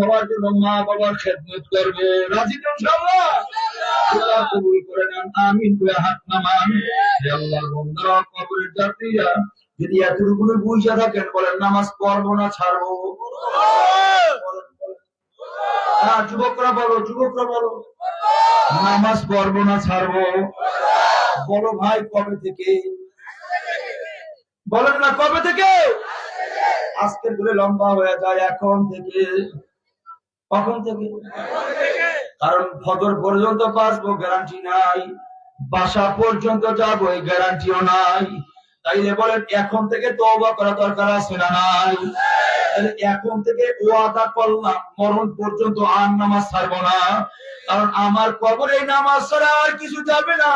হওয়ার জন্য মা বাবার খেদমত করব। রাজি কবুল করে নেন, আমিন করে হাত নামান। আল্লাহ বন্ধুরা কবরের যাত্রীরা, যদি এতটুকু বুঝে থাকেন, বলেন, নামাজ পড়ব না, ছাড়বো। হ্যাঁ যুবকরা বলো যুবকরা বলো, নামাজ পড়ব না, ছাড়বো। বলো, ভাই, কবে থেকে? বলেন না, কবে থেকে? আজকের করে লম্বা হয়ে যায়, এখন থেকে। কখন থেকে? কারণ ফজর পর্যন্ত বাঁচবো গ্যারান্টি নাই। বাসা পর্যন্ত যাব, এই গ্যারান্টিও নাই। তাইলে বলেন, এখন থেকে তওবা করা দরকার আছে না নাই? এখন থেকে ওয়াদা করলাম, মরণ পর্যন্ত আর নামাজ ছাড়বো না। কারণ আমার কবরে নামাজ ছাড়া আর কিছু যাবে না।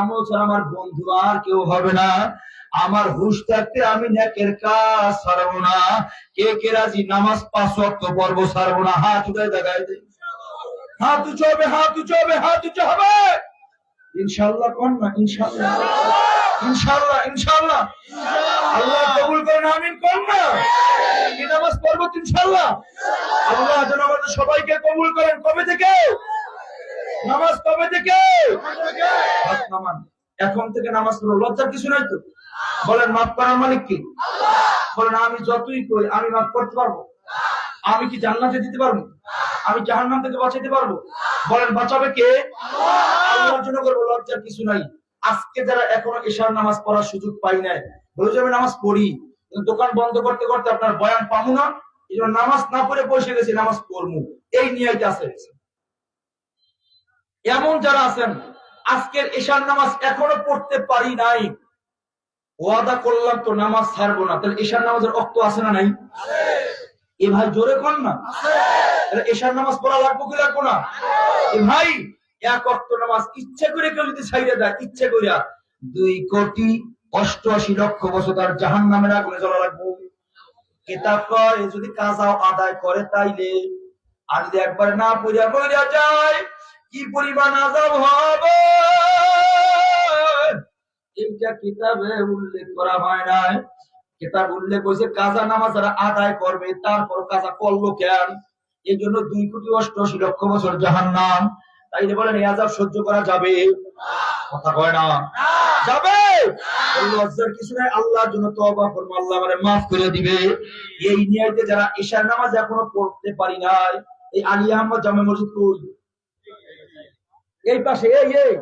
আমল ছাড়া আমার বন্ধু আর কেউ হবে না। আমার হুশ থাকতে আমি নেকের কাজ ছাড়বো না। কে কে রাজি? নামাজ পাঁচ ওয়াক্ত পর্ব ছাড়বো না। হাত উঠে দেখাই দে। হাত উঁচু হবে হাত উঁচু হাত উঁচু হবে ইনশাল্লাহ কোন না ইনশাল্লাহ ইনশাল্লাহ ইনশাল্লাহ আল্লাহ কবুল করেন, আমিন কোন না। নামাজ পড়ব ইনশাল্লাহ আল্লাহ যেন আমাদের সবাইকে কবুল করেন। কবে থেকে? নামাজ কবে থেকে? এখন থেকে নামাজ পড়ো। লজ্জার কিছু নাই তো? বলেন মাফ করার মালিক কি? বলেন আমি যতই করি আমি মাফ করতে পারব? আমি কি জান্নাতে দিতে পারব? আমি জাহান্নাম থেকে বাঁচাতে পারব? বলেন বাঁচাবে কে? আল্লাহর জন্য করব লজ্জার কিছু নাই। আজকে যারা এখনও এশার নামাজ পড়ার সুযোগ পাই নাই বলে যে আমি নামাজ পড়ি। দোকান বন্ধ করতে করতে আপনার বয়ান পাবো না এই জন্য নামাজ না পড়ে বসে গেছি নামাজ পড়ব এই নিয়ে আছে। এমন যারা আছেন আজকের এশার নামাজ এখনও পড়তে পারি নাই। ওয়াদা করলাম তো নামাজ ছাড়বো না। তাহলে এশার নামাজের অক্ত আছে না নাই? এ ভাই জোরে কর না। তাহলে এশার নামাজ পড়া লাগবো কি লাগবো না? এ ভাই, এক অক্ত নামাজ ইচ্ছে করে কেউ যদি ছাইড়ে দেয়, ইচ্ছে করিয়া দুই কোটি অষ্টআশি লক্ষ বছর তার জাহান নামের আগুনে জ্বলা লাগবো। কেতাব কয়? যদি কাজাও আদায় করে তাইলে আর যদি একবার না পড়িয়া পড়িয়া যায়, কি পরিমাণ আজাব হবে? এইটা কিতাবে উল্লেখ করা হয় নাই। কিতাব উল্লেখ করেছে কাজা নামাজ যারা আদায় করবে তারপর কাজা করল কেন? এই জন্য দুই কোটি অষ্টআশি লক্ষ বছর জাহান নাম তাই বলেন, এই আজাব সহ্য করা যাবে? কথা কয় না? যাবে? লজ্জার কিছু নাই, আল্লাহর জন্য তওবা করব, আল্লাহ মানে মাফ করে দিবে। এই যারা ঈশার নামাজ এখনও পড়তে পারি নাই, এই আলী আহমদ জামে মসজিদ কই? এই পাশে, এই এই।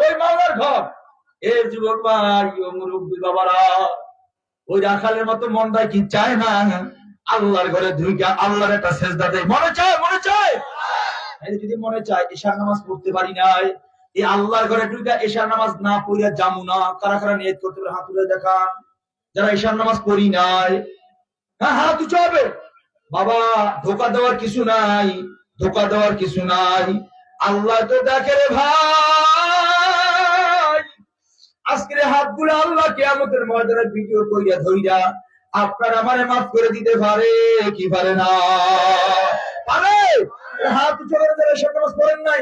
ওই মাওলার ঘর। এই যুবক ভাই, ও বাবারা, ওই রাখালের মতো মনটাই কি চায় না? আল্লাহর ঘরে ধুইকা আল্লাহর একটা সেজদা দেয়। মনে চায় মনে চায়? যদি মনে চায়, এশার নামাজ পড়তে পারি নাই, এই আল্লাহর ঘরে ঢুইকা এশার নামাজ না পড়িয়া না। কারা কারা নিয়ত করতে পারে, হাত দেখান। যারা এশার নামাজ পড়ি নাই হ্যাঁ উঁচু হবে। বাবা, ধোকা দেওয়ার কিছু নাই, ধোকা দেওয়ার কিছু নাই। আল্লাহ তো দেখে রে ভাই। আজকের হাতগুলো আল্লাহ কেয়ামতের ময়দানে ভিডিও করিয়া ধইরা আপনার আমারে মাফ করে দিতে পারে, কি পারে না? পারে? হাত উঁচু করে দেবে এসব নামাজ পড়েন নাই।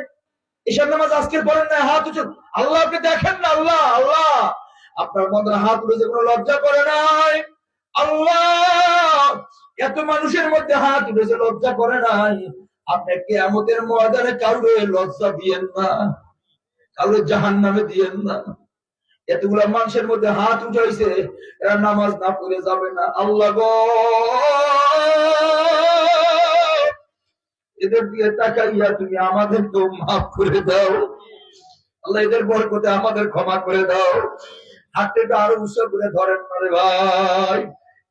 এসব নামাজ আজকের পড়েন নাই। হাত উঁচু আল্লাহ আপনি দেখেন না, আল্লাহ আল্লাহ। আপনার মধ্যে হাত উঠেছে কোনো লজ্জা করে নাই। আল্লাহ, এত মানুষের মধ্যে হাত উঠেছে লজ্জা করে নাই। আপনি কেয়ামতের ময়দানে কাউরে লজ্জা দিয়েন না, কাউরে জাহান নামে দিয়েন না। এতগুলা মানুষের মধ্যে হাত উঠাইছে, এরা নামাজ না পড়ে যাবে না। আল্লাহ গো! এদের দিয়ে তাকাইয়া তুমি আমাদের তো মাফ করে দাও। আল্লাহ, এদের বরকতে আমাদের ক্ষমা করে দাও। হাতটা আরও উৎস করে ধরেন না রে ভাই।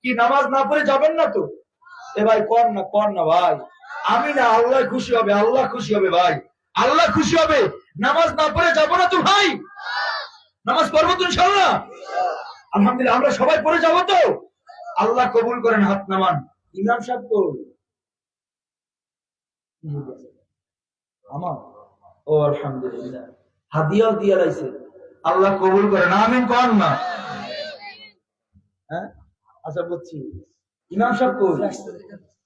কি, নামাজ না পড়ে যাবেন না তো? এ ভাই, কর না কর না ভাই। আমি না, আল্লাহ খুশি হবে, আল্লাহ খুশি হবে ভাই। আল্লাহ খুশি হবে, নামাজ না পড়ে যাব না তো ভাই? নামাজ পড়ব তো ইনশাল্লাহ আলহামদুলিল্লাহ, আমরা সবাই পড়ে যাব তো? আল্লাহ কবুল করেন হাত নামান। ইমাম সাহেব আমার। ও, আলহামদুলিল্লাহ। হাদিয়াও দিয়ে লাইছে। আল্লাহ কবুল কর না? হ্যাঁ? আচ্ছা বুঝছি ইমাম সাহেব কই?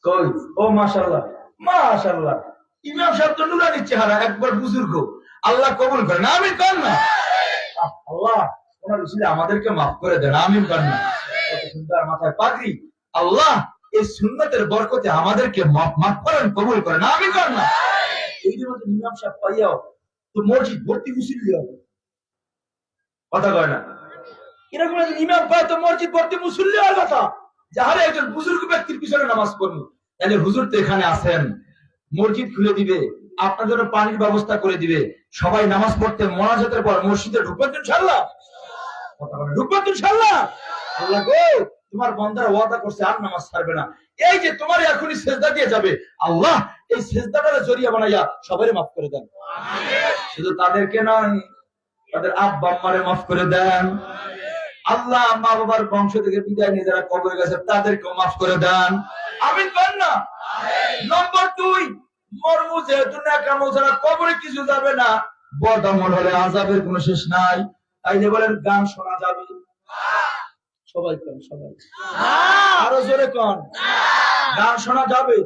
কই? ও, মাশাআল্লাহ। মাশাআল্লাহ। ইমাম সাহেব তো নুরানি চেহারা একবার বুজুর্গ। আল্লাহ কবুল করেন। আমিন কর না? আল্লাহ, ওনার আমাদেরকে মাফ করে দেন, আমিন সুন্দর মাথায় আল্লাহ, এই সুন্নতের বরকতে আমাদেরকে মাফ করেন, কবুল করেন আমি করেন না। এই সাহেব, পাইয়াও, তো মসজিদ ভর্তি কথা কয় না। এরকম ইমাম পায় তো মসজিদ ভর্তি মুসল্লি হওয়ার কথা। যাহারে একজন বুজুর্গ ব্যক্তির পিছনে নামাজ পড়ব তাহলে হুজুর তো এখানে আছেন। মসজিদ খুলে দিবে। আপনার জন্য পানির ব্যবস্থা করে দিবে। সবাই নামাজ পড়তে মোনাজাতের পর মসজিদে ঢুকবেন তো ইনশাআল্লাহ? কথা বলেন, ঢুকবেন তো ইনশাআল্লাহ? আল্লাহ গো তোমার বন্দারা ওয়াদা করছে আর নামাজ ছাড়বে না। এই যে তোমার এখনই সেজদা দিয়ে যাবে আল্লাহ এই সেজদাটারে জড়িয়ে বানাইয়া সবাই মাফ করে দেন। শুধু তাদেরকে নয় তাদের আব্বা আম্মারে মাফ করে দেন। আল্লাহ মা বাবার বংশ থেকে বিদায় নিয়ে যারা কবরে গেছে তাদেরকেও মাফ করে দেন। আমিন করেন না? নম্বর দুই ছাড়া কবরে কিছু যাবে না। হলে আজাবের কোনো শেষ নাই। তাইলে বলেন, গান শোনা যাবে। সবাই কন, সবাই। আরও জোরে কন। গান শোনা যাবে।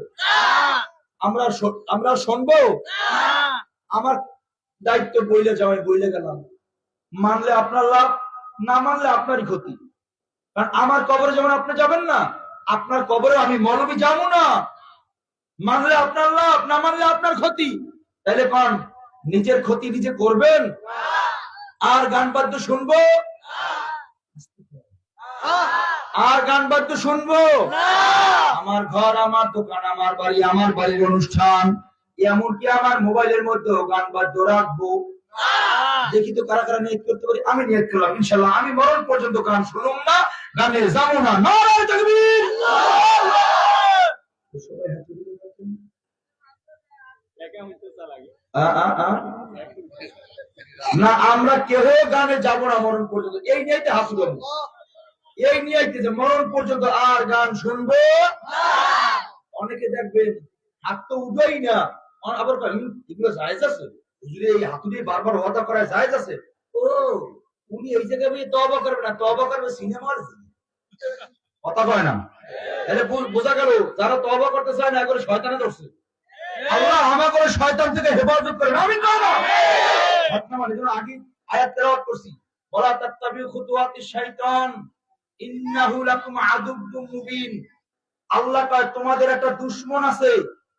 আমরা আমরা শুনব? আমার দায়িত্ব বইলে যাওয়াই বইলে গেলাম। মানলে আপনার লাভ, না মানলে আপনারই ক্ষতি। কারণ আমার কবরে যেমন আপনি যাবেন না, আপনার কবরে আমি মৌলবী যাব না। মানলে আপনার লাভ না মানলে আপনার ক্ষতি। তাইলে কন নিজের ক্ষতি নিজে করবেন? আর গান বাদ্য শুনব? আর গান বাদ্য শুনব? আমার ঘর আমার দোকান আমার বাড়ি আমার বাড়ির অনুষ্ঠান। এমনকি আমার মোবাইলের মধ্যে গান বাদ্য রাখব। দেখি তো কারা কারা নিয়ত করতে পারি। আমি নিয়ত করলাম ইনশাল্লাহ আমি মরণ পর্যন্ত গান শুনুম না গানে যাব না নারায় তাকবীর! সবাই না, আমরা কেউ গানে যাব না মরণ পর্যন্ত। এই নিয়ে হাত তুলব এই নিয়ে যে মরণ পর্যন্ত আর গান শুনব অনেকে দেখবেন, হাত তো উঠবেই না। আবার এগুলো জায়েজ আছে? হুজুরে, এই বারবার করা জায়েজ আছে। ও, উনি এই জায়গায় বসে তওবা করবে না। তওবা করবে সিনেমার কথা কয় না। বোঝা গেল, যারা তওবা করতে চায় না করে শয়তানে ধরছে। আল্লাহ আমাকে করে শয়তান থেকে হেফাজত করেন আমি মানে আগে আয়াত তেলাওয়াত করছি। ওয়ালা তাত্তাবিউ খুতুওয়াতিশ শাইতান ইন্নাহু লাকুম আদুব্বুম মুবিন। আল্লাহ কয় তোমাদের একটা দুশমন আছে।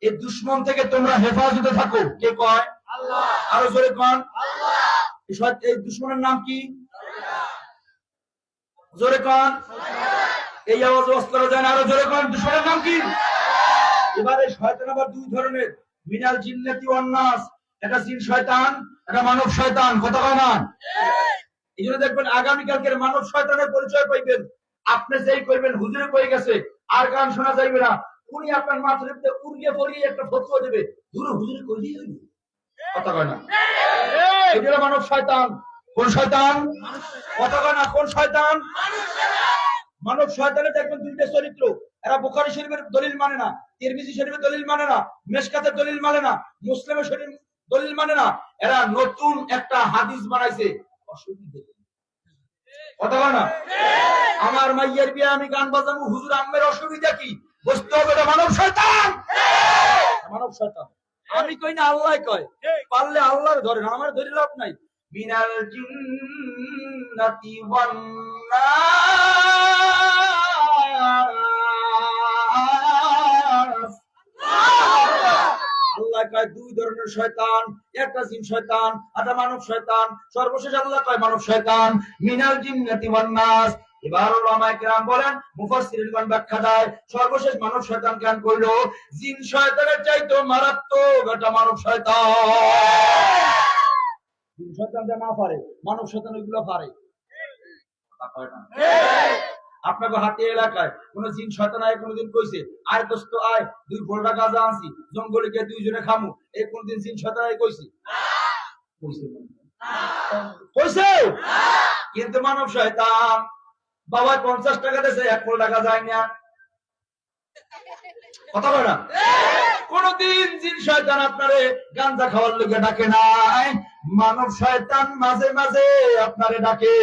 এই দুশমন থেকে তোমরা হেফাজতে থাকো। কে কয়? আল্লাহ। আরও জোরে কন। আল্লাহ। এই দুশমনের নাম কি? জোরে কন। এই আওয়াজ ওয়াজ করা যায় না আরও জোরে কন। দুশমনের নাম কি? এবারে শয়তান আবার দুই ধরনের। মিনাল জিন্নাতি ওয়ান নাস। একটা জিন শয়তান, একটা মানব শয়তান। কথা কয় না? দেখবেন আগামীকালকের মানব শয়তানের পরিচয় পাইবেন। আপনি যেই করবেন, হুজুরে গেছে, আর গান শোনা যাইবে না। উনি আপনার মাথার উড়িয়ে পড়িয়ে একটা ফতোয়া দেবে। দূর হুজুরে কই। কথা কয় না? এই মানব শয়তান। কোন শয়তান? কথা কয় না, কোন শয়তান? মানব শয়তানের দেখবেন দুইটা চরিত্র। এরা বুখারী শরীফের দলিল মানে না, তিরমিজি শরীফের দলিল মানে না, মেশকাতের দলিল মানে না, মুসলিমের শরীফ দলিল মানে না, এরা নতুন একটা হাদিস বানাইছে। অসুবিধা কথা না? আমার মাইয়ের বিয়ে আমি গান বাজাবো, হুজুর আম্মের অসুবিধা কি? বুঝতে হবে এটা মানব শয়তান। মানব শয়তান। আমি কই না, আল্লাহ কয়। পারলে আল্লাহর আমার ধরে লাভ নাই। মিনাল জিন্নাতি ওয়ান কয় দুই ধরনের শয়তান, একটা জিন শয়তান একটা মানব শয়তান, সর্বশেষ আল্লাহ কয় মানব শয়তান, মিনাল জিন্নাতি ওয়ান নাস। এবার ওলামায়ে কেরাম বলেন মুফাসসিরিনগণ ব্যাখ্যা দেয়? সর্বশেষ মানব শয়তান জ্ঞান কইলো, জিন শয়তানের চাইতো মারাত্মক একটা মানব শয়তান। জিন শয়তান যা না পারে, মানব শয়তান ওইগুলো পারে। কথা কয় না। আপনাকে হাতে এলাকায়, কোন জিন শয়তান আয় কোনদিন কইছে, আয় দোস্ত, আয়, দুই ফোল্ডা গাঁজা আনছি জঙ্গলে গিয়ে দুইজনে খামু। এই কোনদিন জিন শয়তান আয় কইছে? কইছে কইছে? কিন্তু মানব শয়তান, বাবা পঞ্চাশ টাকা দিয়েছে, এক ফোল্ডা গাঁজা আইনা কথা বলে না? কোনদিন জিন শয়তান আপনারে গাঞ্জা খাওয়ার লোকে ডাকে নাই। মানব শয়তান মাঝে মাঝে আপনারে ডাকে।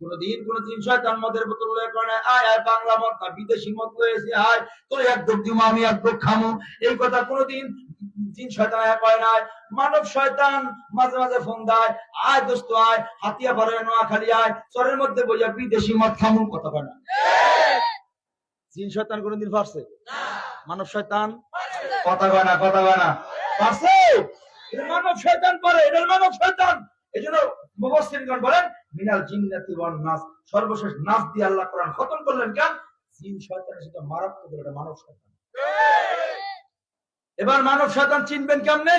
কোনদিন কোন জিন শয়তান মদের বোতল লয়ে করে আয় আয় বাংলা মদ না বিদেশি মদ লয়েছে আয় তোর এক ডোক দিমু আমি এক ডোক খামু। এই কথা কোনদিন জিন শয়তান আয় কয় নাই। মানব শয়তান মাঝে মাঝে ফোন দেয় আয় দোস্ত আয় হাতিয়া পারে আয় চরের মধ্যে বইয়া বিদেশি মদ খামু কথা কয় না। জিন শয়তান কোনদিন পারছে? মানব শয়তান? কথা কয় না কথা কয় না। পারছে? মানব শয়তান পারে এটা মানব শয়তান। এই জন্য মুফাসসিরগণ বলেন মিনাল জিন্নাতি ওয়ান নাস সর্বশেষ নাস দিয়ে আল্লাহ কোরআন খতম করলেন কেন জিন শয়তানের সাথে মারাত্মক এটা মানব শয়তান এবার মানব শয়তান চিনবেন কেমনে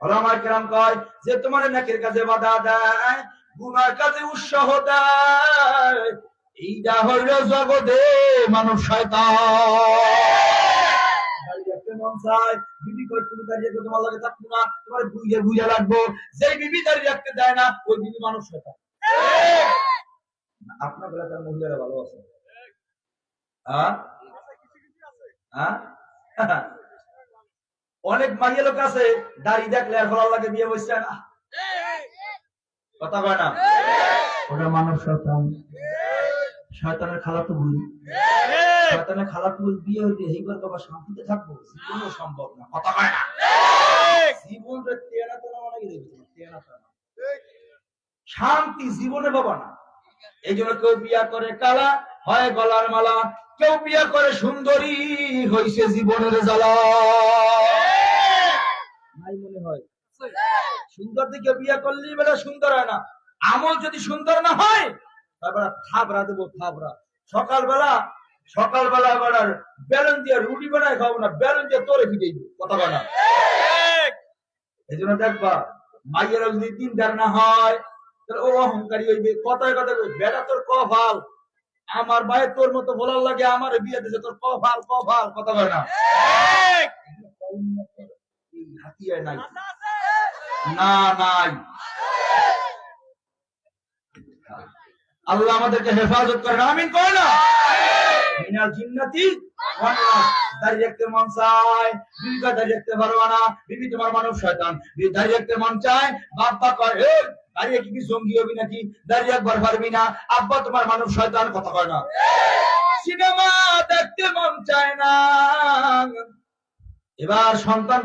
ওলামায়ে কেরাম কয় যে তোমার নাকের কাজে বাধা দেয় গুনার কাজে উৎসাহ দেয় এইটা হইল জগতে মানব শয়তান বিবি কয় তুমি দাঁড়িয়ে তোমার লাগে থাকব না, তোমার বুঝে বুঝে লাগবো। যেই বিবি দাঁড়িয়ে রাখতে দেয় না, ওই বিবি মানব শয়তান। আপনার এলাকার মহিলারা ভালো আছে? অনেক মাইয়া লোক আছে দাড়ি দেখলে আর ভালো লাগে বিয়ে বসছে না। কথা কয় না? ওটা মানব শয়তান। শয়তানের খালাতো ভুল। শয়তানের খালাতো ভুল বিয়ে হইতে এইবার বাবা শান্তিতে থাকব। জীবনও সম্ভব না। কথা কয় না? জীবনটা তেনা তেনা মানে কি দেখবি তেনা তেনা শান্তি জীবনে বাবা না। এই জন্য কেউ বিয়া করে কালা হয় গলার মালা। কেউ বিয়া করে সুন্দরী হইছে জীবনের জ্বালা। নাই মনে হয়। সুন্দর দিকে বিয়ে করলেই বেলা সুন্দর হয় না। আমল যদি সুন্দর না হয় তারপরে থাবরা দেবো থাবরা সকালবেলা সকালবেলা বেলার বেলুন দিয়ে রুটি বানায় খাব না বেলুন দিয়ে তোরে ফিরে কথা বলে না। এই জন্য দেখবা মাইয়েরা যদি দিন দার না হয় তাহলে ও অহংকারী হইবে কথায় কথা বেটা তোর আমার ভাই তোর মতো বলার লাগে আমার বিয়ে দিছে তোর কথা বলে না। নাই। না নাই। আল্লাহ আমাদেরকে হেফাজত করেন। আমিন করে না? মিনাল জিন্নাতি। দাঁড়িয়ে রাখতে মন চায় বিবিকে দাঁড়িয়ে রাখতে পারব না। বিবি তোমার মানব শয়তান। দাঁড়িয়ে রাখতে মন চায় বাপ্পা কয় "এ, দাঁড়িয়ে কি জঙ্গি হবি নাকি? দাঁড়িয়ে একবার পারবি না? আব্বা, তোমার মানব শয়তান কথা কয় না। সিনেমা দেখতে মন চায় না। এবার সন্তান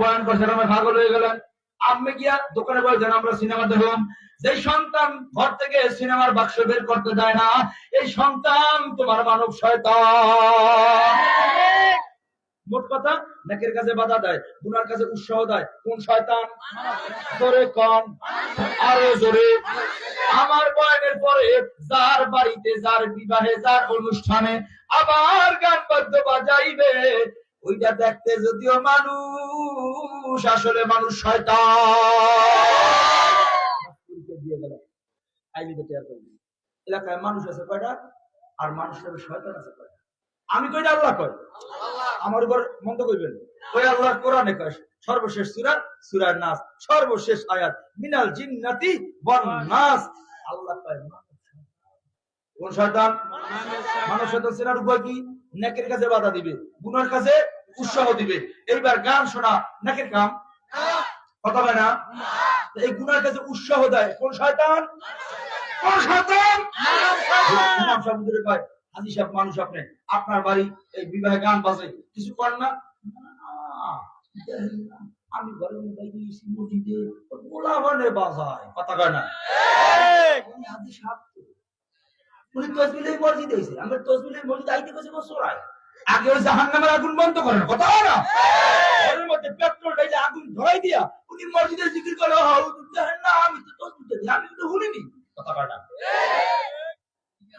বয়ান হয়ে গেলেন। আপনি গিয়া দোকানে বলছেন আমরা সিনেমা দেখলাম। যে সন্তান ঘর থেকে সিনেমার বাক্স বের করতে দেয় না, এই সন্তান তোমার মানব শয়তান। মোট কথা, নাকের কাছে বাধা দেয়, গুনার কাছে উৎসাহ দেয়। কোন শয়তান? জোরে কন, আরও জোরে। আমার বয়নের পরে যার বাড়িতে, যার বিবাহে, যার অনুষ্ঠানে আবার গান বাদ্য বাজাইবে, ওইটা দেখতে যদিও মানুষ, আসলে মানুষ শয়তান। এলাকায় মানুষ আছে কয়টা? আর মানুষের শয়তান আছে কয়টা? আমি কইটা আল্লাহ কয়? আমার উপর মন্দ করবেন ওই আল্লাহ কোরআনে কয় সর্বশেষ সূরা সূরার নাস সর্বশেষ আয়াত মিনাল জিন্নাতি ওয়ান নাস। আল্লাহ কয় কোন শয়তান? শয়তান উপায় কি? নেকের কাছে বাধা দিবে গুনার কাছে উৎসাহ দিবে। এইবার গান শোনা নেকের কাম? কথা হয় না? এই গুনার কাছে উৎসাহ দেয় কোন শয়তান? কোন শয়তান? ইমাম সাহেব কয় হাজি সাহেব মানুষ আপনি। আপনার বাড়ি এই বিবাহে গান বাজে কিছু করেন না? আমি ঘরে বাইরে মসজিদে বাজায় কথা কয় না। হাজি সাহেব। উনি তসবিলের মসজিদে আমি তসবিলের মসজিদে আইতে গেছে আগে ওই জাহান্নামের আগুন বন্ধ করেন কথা হয় না? ঘরের মধ্যে পেট্রোল আগুন ধরাই দিয়া উনি মসজিদের জিকির করে "হা, না আমি তো তসবিল আমি তো শুনিনি কথা কয় না।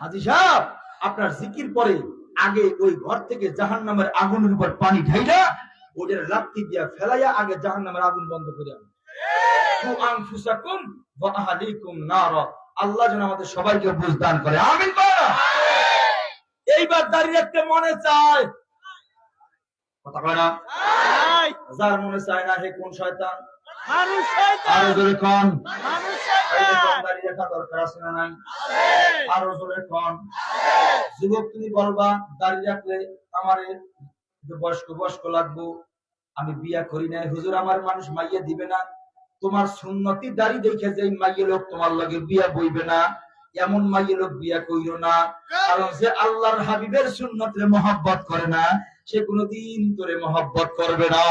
হাজি সাহেব আপনার জিকির পরে আগে ওই ঘর থেকে জাহান নামের আগুনের উপর পানি ঢাইলা ওদের লাত্তি দিয়া ফেলাইয়া আগে জাহান নামের আগুন বন্ধ করে। আল্লাহ যেন আমাদের সবাইকে বুঝ দান করে। আমিন এইবার দাঁড়িয়ে রাখতে মনে চায়। কথা কয় না? যার মনে চায় না হে কোন শয়তান? আরও জোরে কন। মানুষ এই যে শয়তান কম দাঁড়িয়ে রাখা দরকার আছে না নাই? আরও জোরে কন। যুবক তুমি বলবা দাঁড়িয়ে রাখলে আমার বয়স্ক বয়স্ক লাগবো। আমি বিয়া করি নাই। হুজুর আমার মানুষ মাইয়া দিবে না। তোমার সুন্নতি দাড়ি দেখে যে মাইয়ে লোক তোমার লগে বিয়া বইবে না এমন মাইয়ে লোক বিয়া কইরো না। কারণ সে আল্লাহর হাবিবের সুন্নতরে মহব্বত করে না। সে কোনোদিন তোরে মহব্বত করবে না।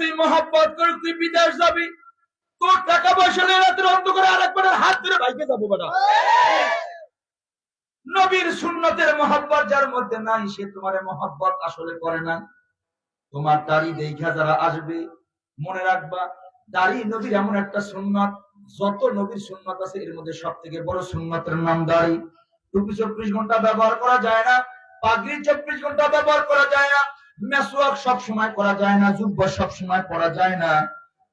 তুই মহব্বত করে তুই বিদেশ যাবি। তোর টাকা পয়সা নেই না তোর অন্ধ করে আরেকবার হাত ধরে বাইকে যাব বেটা। নবীর সুন্নতের মহব্বত যার মধ্যে নাই, সে তোমার মহব্বত আসলে করে না তোমার দাড়ি দেখা যারা আসবে, মনে রাখবা, দাড়ি নবীর এমন একটা সুন্নত, যত নবীর সুন্নত আছে, এর মধ্যে সব থেকে বড় সুন্নতের নাম দাড়ি। টুপি চব্বিশ ঘণ্টা ব্যবহার করা যায় না, পাগড়ি চব্বিশ ঘণ্টা ব্যবহার করা যায় না মেসওয়াক সব সময় করা যায় না, জুব্ব সব সময় করা যায় না।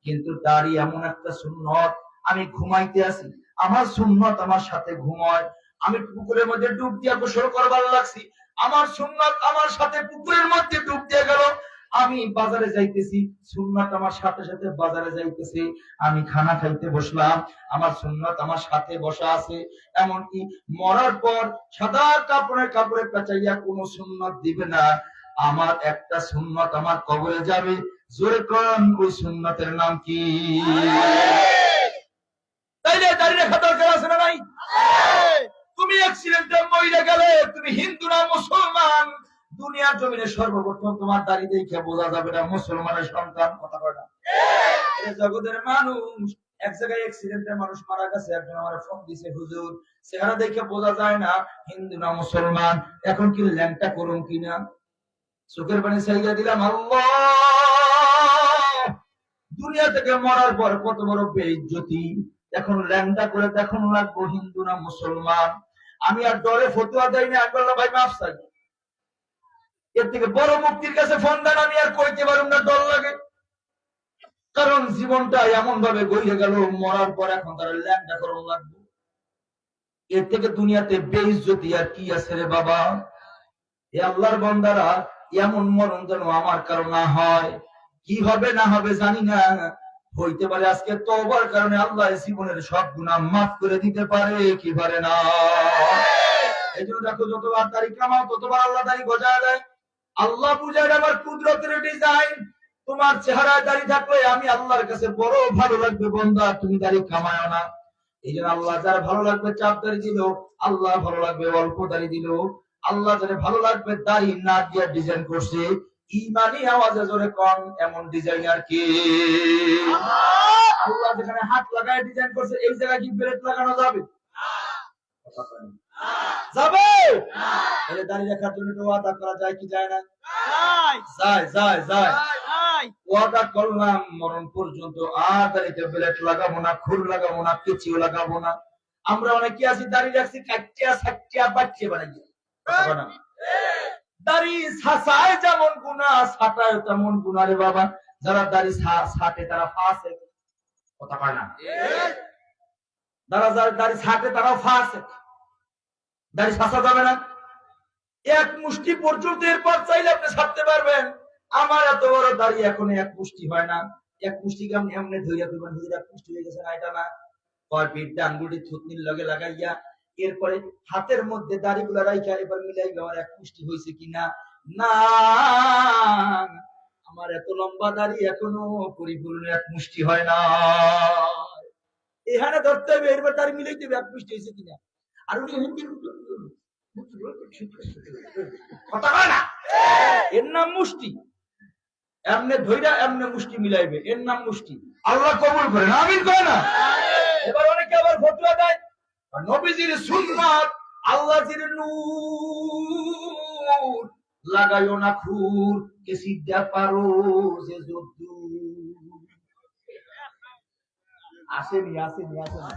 কিন্তু দাড়ি এমন একটা সুন্নত, আমি ঘুমাইতে আছি। আমার সুন্নত আমার সাথে ঘুমায়। আমি পুকুরের মধ্যে ডুব দিয়া গোসল করবার লাগছি। আমার সুন্নত আমার সাথে পুকুরের মধ্যে ডুব দিয়ে গেল। আমি বাজারে যাইতেছি, সুন্নত আমার সাথে সাথে বাজারে যাইতেছি। আমি খানা খাইতে বসলাম, আমার সুন্নত আমার সাথে বসা আছে। এমনকি মরার পর সাদা কাপড়ের কাপড়ে পেঁচাইয়া কোনো সুন্নত দিবে না। আমার একটা সুন্নত আমার কবরে যাবে। জোরে কন, ওই সুন্নতের নাম কি? জগতের মানুষ, এক জায়গায় মানুষ মারা গেছে, একজন আমার ফোন দিছে, হুজুর, চেহারা দেখে বোঝা যায় না, হিন্দু না মুসলমান? এখন কি ল্যাংটা করুন কিনা? চোখের পানি চাইয়া দিলাম দুনিয়া থেকে মরার পর কত বড় বেইজ্জতি। এখন ল্যাংটা করে দেখুন লাগবো, হিন্দু না মুসলমান। আমি আর ডরে ফতুয়া দেয় না একবার ভাই মাফ চাই। এর থেকে বড় মুক্তির কাছে ফোন দেন, আমি আর কইতে পারুম না ডর লাগে। কারণ জীবনটা এমন ভাবে গড়িয়ে গেল, মরার পর এখন তারা ল্যাংটা করুন লাগবে। এর থেকে দুনিয়াতে বেইজ্জতি আর কি আছে রে বাবা? এ আল্লাহর বন্দারা এমন মরণ যেন আমার কারণ না হয়। কি হবে না হবে জানি না। হইতে পারে আজকে তওবার কারণে আল্লাহ জীবনের সব গুনাহ মাফ করে দিতে পারে, কি পারে না। এই জন্য দেখো, যতবার দাড়ি কামাও, ততবার আল্লাহ দাড়ি গজায় দেয়। আল্লাহ বুঝায় আমার কুদরতের ডিজাইন তোমার চেহারায় দাড়ি থাকলে আমি আল্লাহর কাছে বড় ভালো লাগবে, বন্দা, তুমি দাড়ি কামায় না। এই জন্য আল্লাহ যার ভালো লাগবে, চাপ দাড়ি দিল আল্লাহ ভালো লাগবে, অল্প দাড়ি দিল আল্লাহ যারা ভালো লাগবে দাড়ি না দিয়ে ডিজাইন করছে। ইমানি আওয়াজে জোরে কম এমন ডিজাইনার কি? আল্লাহ যেখানে হাত লাগায় ডিজাইন করছে এই জায়গায় কি ব্রেক লাগানো যাবে? যাবে? তাহলে দাঁড়িয়ে রাখার জন্য ওয়াদা করা যায় কি যায় না? যায়। যায় যায় ওয়াদা করলাম মরণ পর্যন্ত আর দাঁড়িতে ব্লেড লাগাবো না খুর লাগাবো না লাগাবো না। আমরা অনেকে আছি দাঁড়িয়ে রাখছি কাটিয়া সাটিয়া বাচ্চা বানাই যেমন গুণা তেমন গুণা রে বাবা। যারা দাড়ি তারা ফাঁসে। কথা না? এক মুষ্টি পর্যন্ত এরপর চাইলে আপনি ছাড়তে পারবেন। আমার এত বড় দাড়ি এখন এক মুষ্টি হয় না। এক মুষ্টি কেমন এমনি ধৈর্য করবেন এক মুষ্টি হয়ে গেছে না। এটা না পিঠটা আঙ্গুটি থুতনির লগে লাগাইয়া এরপরে হাতের মধ্যে দাড়িগুলা রাইখা এবার মিলাইবে আমার এক পুষ্টি হয়েছে কিনা না আমার এত লম্বা দাড়ি এখনও পরিপূর্ণ এক মুষ্টি হয় না এখানে ধরতে হবে এরপর দাড়ি মিলাইতে হবে এক পুষ্টি হয়েছে কিনা আর উনি হিন্দি কথা কয় না এর নাম মুষ্টি এমনে ধৈরা এমনে মুষ্টি মিলাইবে এর নাম মুষ্টি আল্লাহ কবুল করে না আমিন কয় না এবার অনেকে আবার ফতুয়া দেয় নবীজির সুন্নাত আল্লাহজির নূর। লাগাইও না খুর কে সিদ্ধা পারো যে যদ্দূর আসেনি আসেনি আসেনি।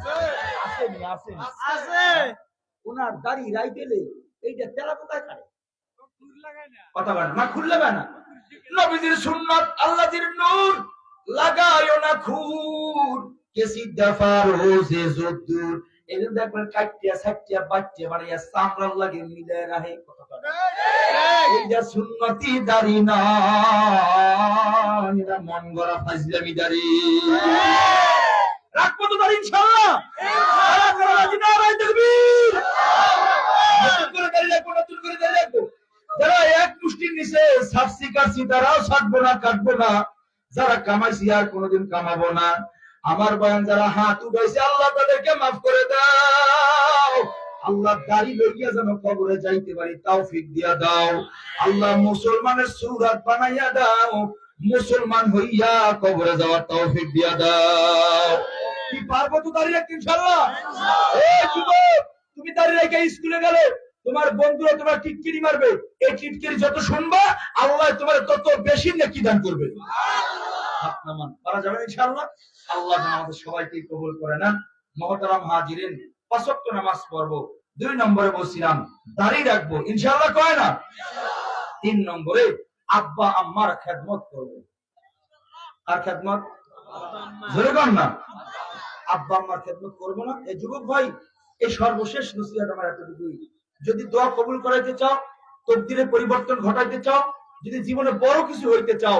আসেনি আসেনি। ওনার দাড়ি রাই গেলে এইটা তেরা পোকায় খায়? কথা বলেন না খুললে না। নবীজির সুন্নাত আল্লাহজির নূর। লাগাইও না খুর কে সিদ্ধা পারো যে যদ্দূর এই দেখবেন কাটিয়া সাটিয়া বাচ্চা লাগে মিলে সুন্নতি দাড়ি না মন গড়া ফাজলামি দাড়ি। রাখব তো দাড়ি যারা এক নিচে না, কাটবো না। যারা কামাইছি আর কোনোদিন কামাবো না। আমার বয়ান যারা হাত উঠাইছে আল্লাহ তাদেরকে মাফ করে দাও। আল্লাহ দাড়ি লইয়া যেন কবরে যাইতে পারি তৌফিক দিয়া দাও। আল্লাহ মুসলমানের সুরাত বানাইয়া দাও। মুসলমান হইয়া কবরে যাওয়ার তৌফিক দিয়া দাও। কি পারব তো দাঁড়িয়ে ইনশাআল্লাহ? তুমি দাঁড়িয়ে রেখে স্কুলে গেলে তোমার বন্ধুরা তোমার টিটকিরি মারবে। এই টিটকিরি যত শুনবা আল্লাহ তোমার তত বেশি নেকি দান করবে। হাত নামান। পারা যাবে ইনশাআল্লাহ। আল্লাহ আমাদের সবাইকে কবুল করে পাঁচক্ত নামাজ পড়ব। দুই নম্বরে ইনশাআল্লাহ কয় না? তিন নম্বরে, আব্বা আম্মার খেদমত করব। আর খেদমত? জোরে কর না। আব্বা আম্মার খেদমত করব না। এই যুবক ভাই এই সর্বশেষ নসিহত আমার এতটুকুই। যদি দোয়া কবুল করাইতে চাও, তকদিরে পরিবর্তন ঘটাইতে চাও, যদি জীবনে বড় কিছু হইতে চাও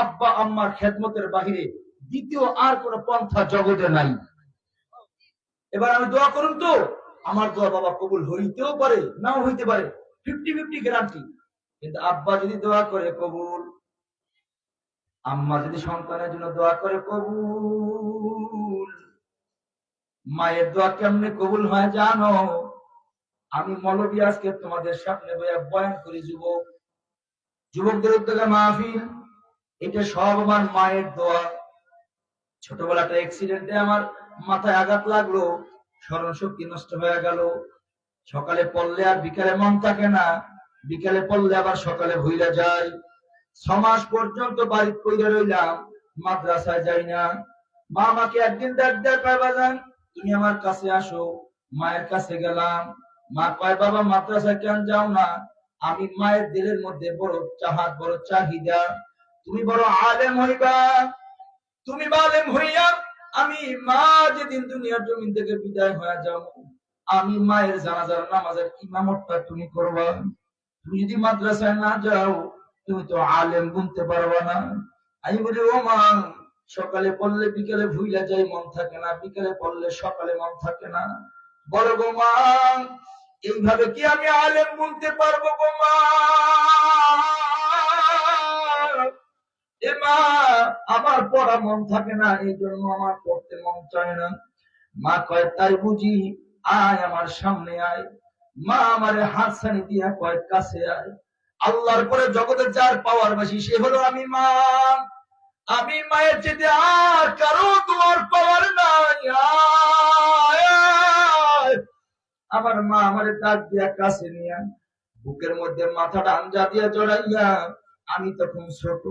আব্বা আম্মার খেদমতের বাহিরে দ্বিতীয় আর কোন পন্থা জগতে নাই। এবার আমি দোয়া করুন তো, আমার দোয়া বাবা কবুল হইতেও পারে, নাও হইতে পারে ফিফটি ফিফটি গ্যারান্টি কিন্তু আব্বা যদি দোয়া করে কবুল, আম্মা যদি সন্তানের জন্য দোয়া করে কবুল, মায়ের দোয়া কেমনে কবুল হয় জানো? আমি মৌলবী আজকে তোমাদের সামনে বয়ান করি, যুবক। যুবকদের উদ্যোগে মাহফিল। এটা সব আমার মায়ের দোয়া। ছোটবেলাটা অ্যাক্সিডেন্টে আমার মাথায় আঘাত লাগল স্মরণ শক্তি নষ্ট হয়ে গেল। সকালে পড়লে আর বিকালে মন থাকে না, বিকালে পড়লে আবার সকালে ভুইলা যায়। ছ মাস পর্যন্ত বাড়িতে কইরা রইলাম, মাদ্রাসায় যাই না। মা আমাকে একদিন ডাক দেয়, কয়, বাজান, তুমি আমার কাছে আসো, মায়ের কাছে গেলাম। মা কয়, বাবা, মাদ্রাসায় কেন যাও না? আমি মায়ের দিলের মধ্যে বড় চাহাত, বড় চাহিদা। তুমি বড় আলেম হইবা, তুমি আলেম হইয়া আমি মা যেদিন দুনিয়ার জমিন থেকে বিদায় হয়ে যাও, আমি মায়ের জানাজার নামাজের ইমামতটা তুমি করবা। তুমি যদি মাদ্রাসায় না যাও, তুমি তো আলেম গুনতে পারবা না। আমি বলি, ও মা, সকালে পড়লে বিকেলে ভুইলা যাই, মন থাকে না। বিকেলে পড়লে সকালে মন থাকে না। বলো গো মা, এইভাবে কি আমি আলেম গুনতে পারব গো মা? মা আমার পড়া মন থাকে না এই জন্য আমার পড়তে মন চায় না। মা কয়, তাই বুঝি, আয় আমার সামনে আয়। মা আমারে হাত ছানি দিয়া কয়, কাছে আয়। আল্লাহর পরে জগতে যার পাওয়ার বেশি, সে হলো আমি মা। আমি মায়ের চেতে আর কারও তোমার পাওয়ার নাই। আমার মা আমারে ডাক দিয়া কাছে নিয়া, বুকের মধ্যে মাথাটা আঞ্জা দিয়া জড়াইয়া, আমি তখন ছোট।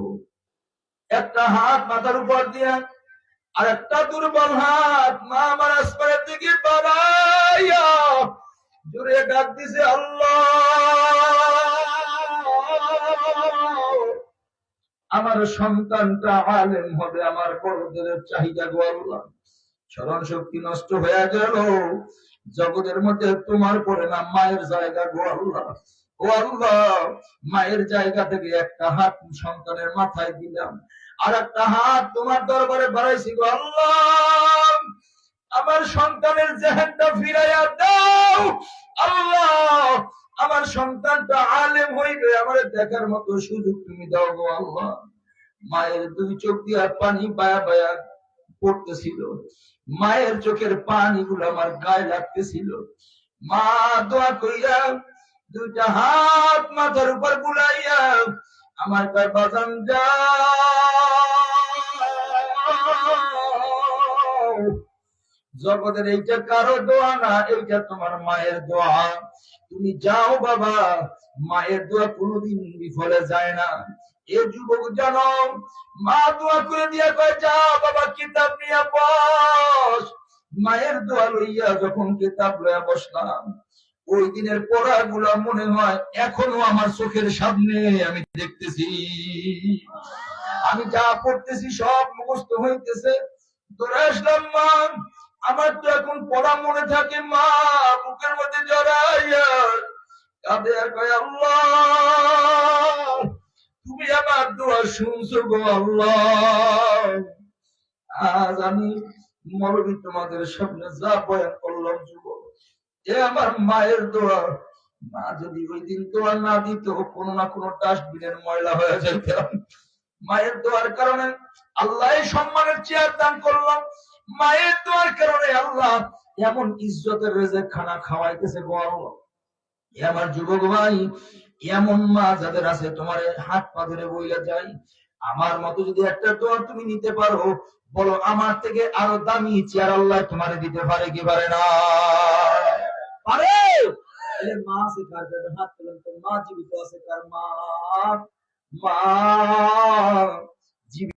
একটা হাত মাথার উপর দিয়া, আর একটা দুর্বল হাত মা আমার আসমানের দিকে বাড়াইয়া জুড়ে ডাক দিছে আমার সন্তানটা আলেম হবে, আমার বড়দের চাহিদা গো স্মরণ শক্তি নষ্ট হয়ে গেল। জগতের মধ্যে তোমার পরে না, মায়ের জায়গা গো আল্লাহ। ও আল্লাহ, মায়ের জায়গা থেকে একটা হাত সন্তানের মাথায় দিলাম। আর একটা হাত তোমার দরবারে বাড়াইছি গো আল্লাহ। আমার সন্তানের জেহেনটা ফিরাইয়া দাও। আল্লাহ, আমার সন্তানটা আলেম হইবে আমার দেখার মতো সুযোগ তুমি দাও গো আল্লাহ। মায়ের দুই চোখ দিয়ে পানি বায়া বায়া পড়তেছিল। মায়ের চোখের পানি গুলো আমার গায়ে লাগতেছিল। মা, দোয়া কইরা দুইটা হাত মাথার উপর বুলাইয়া আমার গায়ে বাজান যাও জগতের এইটা কারও দোয়া না, এইটা তোমার মায়ের দোয়া। তুমি যাও বাবা, মায়ের দোয়া কোনোদিন বিফলে যায় না। এ যুবক জানো, মা দোয়া করে দিয়া কয়, যা বাবা, কিতাব নিয়ে বস। মায়ের দোয়া লইয়া যখন কিতাব লইয়া বসলাম ওই দিনের পড়াগুলা মনে হয় এখনও আমার চোখের সামনে আমি দেখতেছি। আমি যা পড়তেছি সব মুখস্থ হইতেছে। তোরা আসলাম, মা, আমার তো এখন পড়া মনে থাকে, মা, বুকের মধ্যে তুমি আমার দোয়া শুনছো গো, আল্লাহ। আজ আমি মরবি তোমাদের সামনে, যা বয়ান করলাম যুবক। এ আমার মায়ের দোয়া মা যদি ওই দিন দোয়া না দিত, কোনো না কোনো ডাস্টবিনের ময়লা হয়ে যেতাম মায়ের দোয়ার কারণে আল্লাহ সম্মানের চেয়ার দান করলাম। মায়ের দোয়ার কারণে আল্লাহ এমন ইজ্জতের রেজেক খানা খাওয়াইতেছে গো এ আমার যুবক ভাই, এমন মা যাদের আছে, তোমার হাত পা ধরে বইলা যাই। আমার মতো যদি একটা দোয়া তুমি নিতে পারো, বলো আমার থেকে আরও দামি চেয়ার আল্লাহ তোমারে দিতে পারে কি পারে না। পারে তাহলে মা আছে কার পেটে হাত তুলেন তো মা জীবিত আছে কার মা মা